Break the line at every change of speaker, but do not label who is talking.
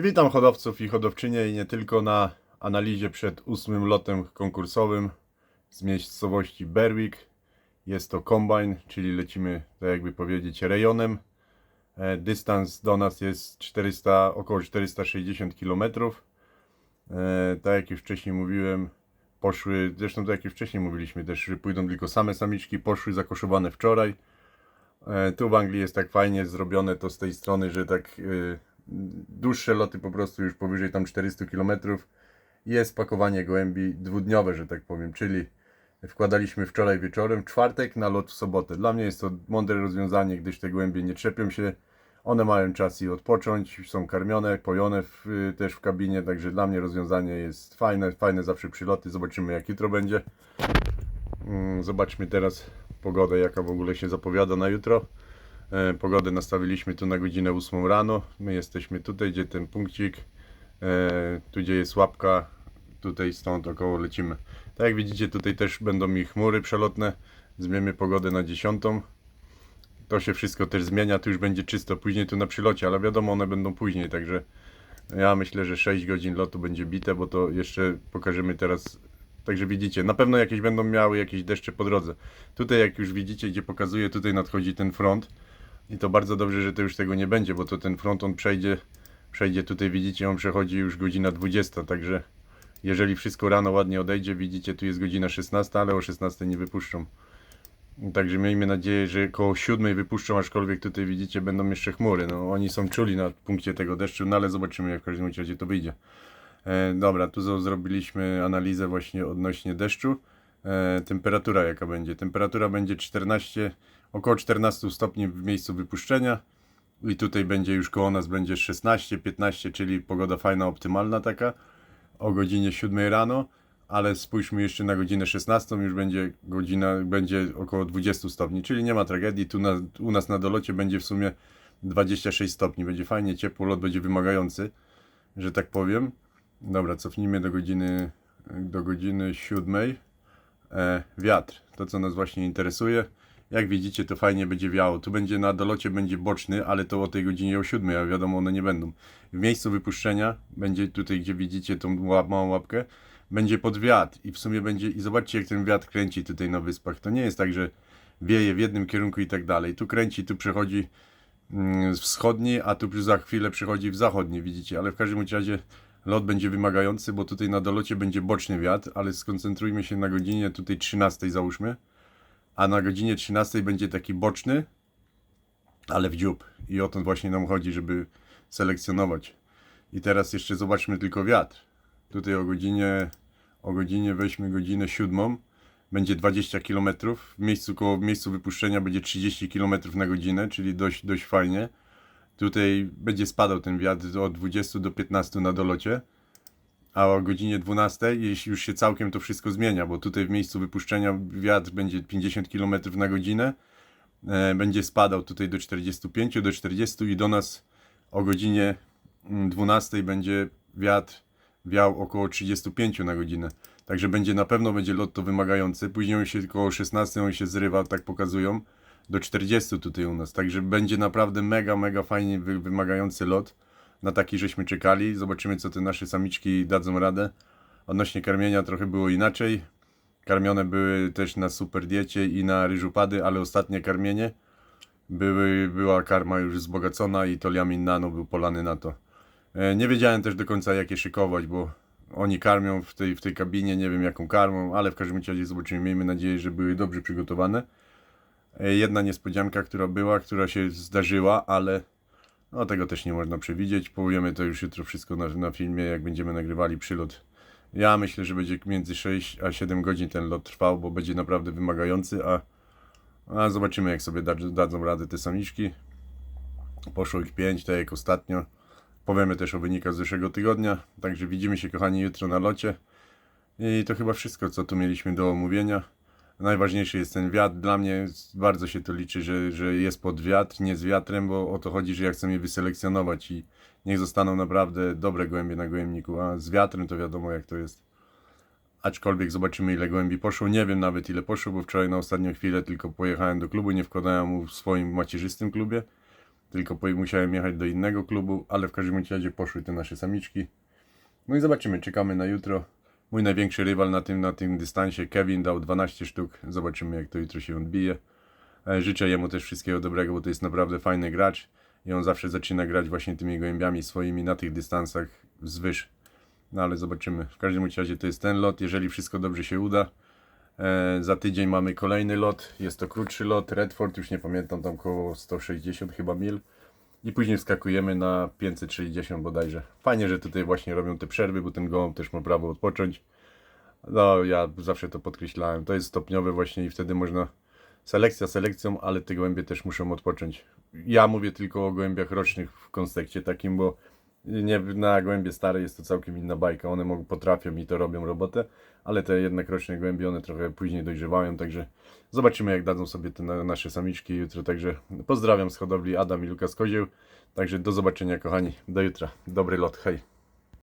Witam hodowców i hodowczynie i nie tylko na analizie przed ósmym lotem konkursowym z miejscowości Berwick. Jest to kombine, czyli lecimy, tak jakby powiedzieć, rejonem. E, Dystans do nas jest 400, około 460 km. E, Tak jak już wcześniej mówiłem, poszły, zresztą tak jak już wcześniej mówiliśmy też, że pójdą tylko same samiczki, poszły zakoszowane wczoraj. E, Tu w Anglii jest tak fajnie zrobione to z tej strony, że tak dłuższe loty po prostu już powyżej tam 400 km jest pakowanie gołębi dwudniowe, że tak powiem, czyli wkładaliśmy wczoraj wieczorem, czwartek na lot w sobotę. Dla mnie jest to mądre rozwiązanie, gdyż te gołębie nie trzepią się, one mają czas i odpocząć, są karmione, pojone w, też w kabinie, także dla mnie rozwiązanie jest fajne, fajne zawsze przyloty, zobaczymy jak jutro będzie. Mm, Zobaczmy teraz pogodę, jaka w ogóle się zapowiada na jutro. E, Pogodę nastawiliśmy tu na godzinę 8 rano. My jesteśmy tutaj, gdzie ten punkcik, e, tu gdzie jest łapka, tutaj stąd około lecimy. Tak jak widzicie, tutaj też będą mi chmury przelotne. Zmieniamy pogodę na 10. To się wszystko też zmienia, tu już będzie czysto później tu na przylocie, ale wiadomo, one będą później, także ja myślę, że 6 godzin lotu będzie bite, bo to jeszcze pokażemy teraz. Także widzicie, na pewno jakieś będą miały jakieś deszcze po drodze. Tutaj jak już widzicie, gdzie pokazuję, tutaj nadchodzi ten front. I to bardzo dobrze, że to już tego nie będzie, bo to ten front on przejdzie, przejdzie tutaj widzicie, on przechodzi już godzina 20, także jeżeli wszystko rano ładnie odejdzie, widzicie tu jest godzina 16, ale o 16 nie wypuszczą. Także miejmy nadzieję, że koło 7 wypuszczą, aczkolwiek tutaj widzicie będą jeszcze chmury. No, oni są czuli na punkcie tego deszczu, no ale zobaczymy jak w każdym razie to wyjdzie. E, dobra, tu zrobiliśmy analizę właśnie odnośnie deszczu. E, temperatura jaka będzie? Temperatura będzie 14, około 14 stopni w miejscu wypuszczenia. I tutaj będzie już koło nas będzie 16, 15, czyli pogoda fajna, optymalna taka. O godzinie 7 rano, ale spójrzmy jeszcze na godzinę 16, już będzie godzina, będzie około 20 stopni, czyli nie ma tragedii. Tu na, u nas na dolocie będzie w sumie 26 stopni. Będzie fajnie, ciepło, lot będzie wymagający, że tak powiem. Dobra, cofnijmy do godziny, do godziny 7. E, wiatr, to co nas właśnie interesuje. Jak widzicie, to fajnie będzie wiało. Tu będzie na dolocie będzie boczny, ale to o tej godzinie o 7, a wiadomo, one nie będą. W miejscu wypuszczenia będzie tutaj, gdzie widzicie tą małą łapkę, będzie pod wiatr i w sumie będzie, i zobaczcie jak ten wiatr kręci tutaj na wyspach. To nie jest tak, że wieje w jednym kierunku i tak dalej. Tu kręci, tu przechodzi mm, wschodni, a tu za chwilę przychodzi w zachodni, widzicie, ale w każdym razie lot będzie wymagający, bo tutaj na dolocie będzie boczny wiatr, ale skoncentrujmy się na godzinie tutaj 13 załóżmy, a na godzinie 13 będzie taki boczny, ale w dziób. I o to właśnie nam chodzi, żeby selekcjonować. I teraz jeszcze zobaczmy tylko wiatr. Tutaj o godzinie, o godzinie weźmy godzinę 7, będzie 20 km, w miejscu, koło, w miejscu wypuszczenia będzie 30 km na godzinę, czyli dość, dość fajnie. Tutaj będzie spadał ten wiatr od 20 do 15 na dolocie, a o godzinie 12 jeśli już się całkiem to wszystko zmienia, bo tutaj w miejscu wypuszczenia wiatr będzie 50 km na godzinę, e, będzie spadał tutaj do 45, do 40 i do nas o godzinie mm, 12 będzie wiatr wiał około 35 na godzinę. Także będzie na pewno będzie lot to wymagający. Później on się około 16 on się zrywa, tak pokazują, do 40 tutaj u nas. Także będzie naprawdę mega, mega fajnie wy, wymagający lot. Na taki żeśmy czekali. Zobaczymy co te nasze samiczki dadzą radę. Odnośnie karmienia trochę było inaczej. Karmione były też na super diecie i na ryżupady, ale ostatnie karmienie były, była karma już wzbogacona i toliamin nano był polany na to. E, Nie wiedziałem też do końca jak je szykować, bo oni karmią w tej, w tej kabinie, nie wiem jaką karmą, ale w każdym razie zobaczymy. Miejmy nadzieję, że były dobrze przygotowane. E, Jedna niespodzianka, która była, która się zdarzyła, ale no, tego też nie można przewidzieć. Powiemy to już jutro wszystko na, na filmie, jak będziemy nagrywali przylot. Ja myślę, że będzie między 6 a 7 godzin ten lot trwał, bo będzie naprawdę wymagający, a, a zobaczymy jak sobie da, dadzą radę te samiczki. Poszło ich 5, tak jak ostatnio. Powiemy też o wynikach z zeszłego tygodnia. Także widzimy się, kochani, jutro na locie. I to chyba wszystko, co tu mieliśmy do omówienia. Najważniejszy jest ten wiatr. Dla mnie bardzo się to liczy, że, że jest pod wiatr, nie z wiatrem, bo o to chodzi, że ja chcę je wyselekcjonować i niech zostaną naprawdę dobre gołębie na gołębniku. A z wiatrem to wiadomo, jak to jest. Aczkolwiek zobaczymy, ile gołębi poszło. Nie wiem nawet, ile poszło, bo wczoraj na ostatnią chwilę tylko pojechałem do klubu, nie wkładałem mu w swoim macierzystym klubie. tylko musiałem jechać do innego klubu, ale w każdym razie poszły te nasze samiczki. No i zobaczymy, czekamy na jutro. Mój największy rywal na tym, na tym dystansie, Kevin, dał 12 sztuk. Zobaczymy, jak to jutro się odbije. E, Życzę jemu też wszystkiego dobrego, bo to jest naprawdę fajny gracz i on zawsze zaczyna grać właśnie tymi gołębiami swoimi na tych dystansach wzwyż. No ale zobaczymy. W każdym razie to jest ten lot, jeżeli wszystko dobrze się uda. E, za tydzień mamy kolejny lot, jest to krótszy lot, Redford, już nie pamiętam, tam około 160 chyba mil. I później wskakujemy na 560 bodajże. Fajnie, że tutaj właśnie robią te przerwy, bo ten gołąb też ma prawo odpocząć. No, ja zawsze to podkreślałem. To jest stopniowe właśnie i wtedy można selekcja selekcją, ale te gołębie też muszą odpocząć. Ja mówię tylko o gołębiach rocznych w kontekście takim, bo nie, na gołębie stare jest to całkiem inna bajka. One mogą, potrafią i to robią robotę, ale te jednak roczne gołębie, one trochę później dojrzewają, także zobaczymy jak dadzą sobie te na, nasze samiczki jutro. Także pozdrawiam z hodowli Adam i Lukas Kozieł. Także do zobaczenia kochani, do jutra. Dobry lot, hej.